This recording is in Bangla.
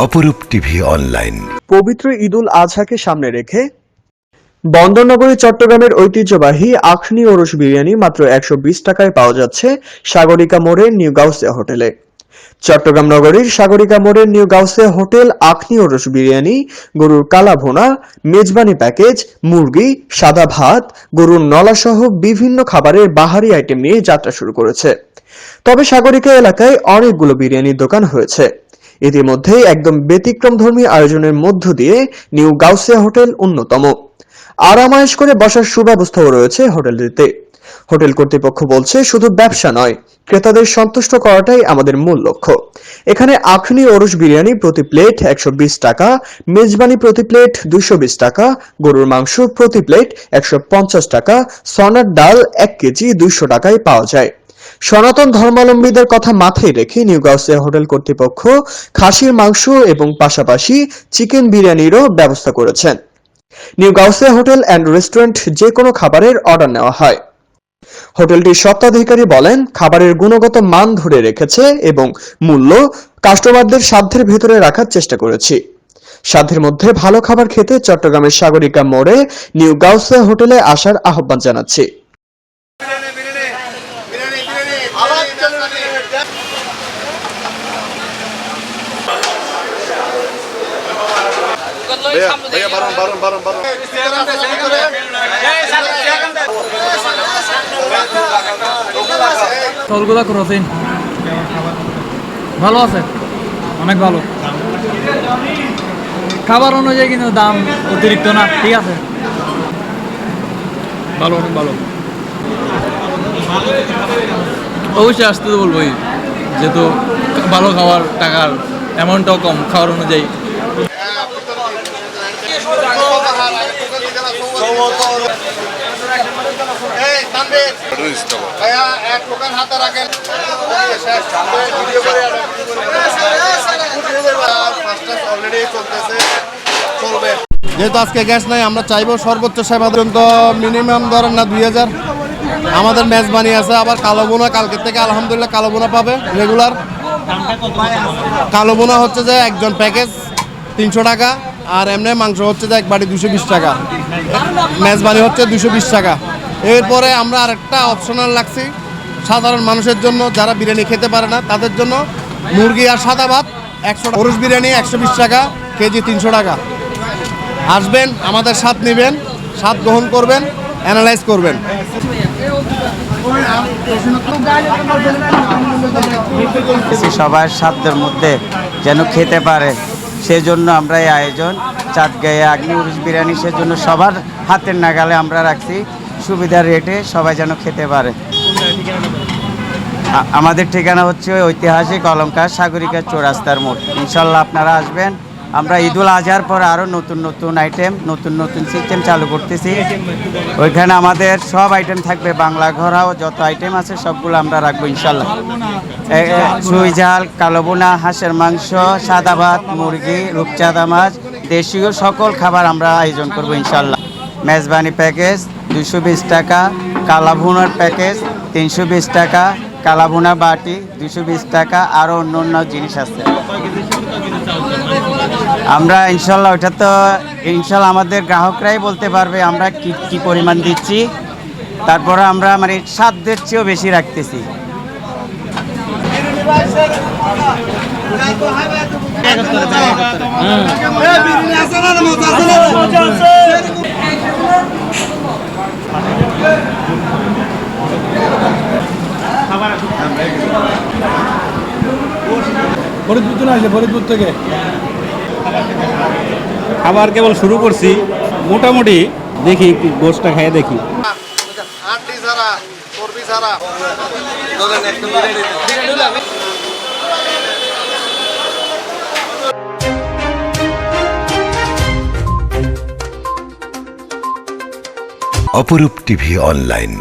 অপরূপ টিভি অনলাইন। পবিত্র ঈদুল আজহাকে সামনে রেখে বন্দরনগরী, চট্টগ্রামের ঐতিহ্যবাহী আখনি ওরস বিরিয়ানি মাত্র একশো বিশ টাকায় পাওয়া যাচ্ছে সাগরিকা মোড়ের নিউ গাউসিয়া হোটেলে। চট্টগ্রাম নগরীর সাগরিকা মোড়ের নিউ গাউসিয়া হোটেল আখনি ওরস বিরিয়ানি, গরুর কালা ভোনা, মেজবানি প্যাকেজ, মুরগি, সাদা ভাত, গরুর নলা সহ বিভিন্ন খাবারের বাহারি আইটেম নিয়ে যাত্রা শুরু করেছে। তবে সাগরিকা এলাকায় অনেকগুলো বিরিয়ানির দোকান হয়েছে। ইতিমধ্যে একদম ব্যতিক্রমধর্মী আয়োজনের মধ্য দিয়ে নিউ গাউসিয়া হোটেল অন্যতম। আরামায়েশ করে বসার সুব্যবস্থাও রয়েছে হোটেলটিতে। হোটেল কর্তৃপক্ষ বলছে, শুধু ব্যবসা নয়, ক্রেতাদের সন্তুষ্ট করাটাই আমাদের মূল লক্ষ্য। এখানে আখনি ওরস বিরিয়ানি প্রতি প্লেট একশো বিশ টাকা, মেজবানি প্রতি প্লেট দুশো টাকা, গরুর মাংস প্রতি প্লেট একশো পঞ্চাশ টাকা, সনার ডাল এক কেজি দুইশো টাকায় পাওয়া যায়। সনাতন ধর্মাবলম্বীদের কথা মাথায় রেখে নিউ গাউসিয়া হোটেল কর্তৃপক্ষ খাসির মাংস এবং পাশাপাশি চিকেন বিরিয়ানিরও ব্যবস্থা করেছেন। New Gausia hotel and restaurant যে কোনো খাবারের অর্ডার নেওয়া হয়। হোটেলটির স্বত্বাধিকারী বলেন, খাবারের গুণগত মান ধরে রেখেছে এবং মূল্য কাস্টমারদের সাধ্যের ভেতরে রাখার চেষ্টা করেছি। সাধ্যের মধ্যে ভালো খাবার খেতে চট্টগ্রামের সাগরিকা মোড়ে নিউ গাউসিয়া হোটেলে আসার আহ্বান জানাচ্ছি। ভালো আছে? অনেক ভালো। খাবার অনুযায়ী কিন্তু দাম অতিরিক্ত না, ঠিক আছে? ভালো, অনেক ভালো। অবশ্যই আসতে তো বলবোই যেহেতু ভালো খাওয়ার টাকার অ্যামাউন্টটাও কম খাওয়ার অনুযায়ী। এই তানভীর। ভাইয়া এক দোকান হাতে রাখেন শেষ ভিডিও করে অলরেডি চলতেছে চলবে যেহেতু আজকে গ্যাস নাই আমরা চাইব সর্বোচ্চ সেবা পর্যন্ত মিনিমাম ধরেন না দুই হাজার। আমাদের মেজবানি আছে আবার কালো বোনা কালকে থেকে আলহামদুলিল্লাহ কালো বোনা পাবে রেগুলার কালো বোনা হচ্ছে যে একজন প্যাকেজ তিনশো টাকা, আর এমনি মাংস হচ্ছে যে এক বাটি দুশো বিশ টাকা। মেজবানি হচ্ছে দুশো বিশ টাকা। এরপরে আমরা আরেকটা অপশনাল রাখছি, সাধারণ মানুষের জন্য, যারা বিরিয়ানি খেতে পারে না, তাদের জন্য মুরগি আর সাদা ভাত, একশো পুরুষ বিরিয়ানি একশো বিশ টাকা, কেজি তিনশো টাকা। আসবেন, আমাদের স্বাদ নেবেন, স্বাদ গ্রহণ করবেন। অ্যানালাইজ করবেন। সবার সাধ্যের মধ্যে যেন খেতে পারে, সেজন্য আমরা এই আয়োজন, চাঁদগাঁয়ে আগ্নি উরুষ বিরিয়ানি, সেজন্য সবার হাতের নাগালে আমরা রাখছি। সুবিধার রেটে সবাই যেন খেতে পারে। আমাদের ঠিকানা হচ্ছে ঐতিহাসিক অলঙ্কার সাগরিকা চৌরাস্তার মোড়। ইনশাল্লাহ আপনারা আসবেন আমরা ঈদুল আজহার পর আরও নতুন নতুন আইটেম নতুন নতুন সিস্টেম চালু করতেছি। ওইখানে আমাদের সব আইটেম থাকবে, বাংলা ঘোরাও যত আইটেম আছে সবগুলো আমরা রাখব ইনশাল্লাহ চুই ঝাল, কালো হাঁসের মাংস, সাদা ভাত, মুরগি, রূপচাঁদা মাছ, দেশীয় সকল খাবার আমরা আয়োজন করব ইনশাল্লাহ মেজবানি প্যাকেজ দুশো বিশ টাকা কালাভুনার প্যাকেজ তিনশো বিশ টাকা কালাভুনা বাটি দুশো বিশ টাকা আরও অন্য অন্য জিনিস আছে। আমরা ইনশাল্লাহ ওটা তো ইনশাল্লাহ আমাদের গ্রাহকরাই বলতে পারবে আমরা কি কি পরিমাণ দিচ্ছি। তারপরে আমরা মানে সাধ্যের চেয়েও বেশি রাখতেছি। ফরিদপুর থেকে আসলে ফরিদপুর থেকে। খাবার কেবল শুরু করছি। মোটামুটি দেখি একটু গোষ্ঠটা খেয়ে দেখি। অপরূপ টিভি অনলাইন।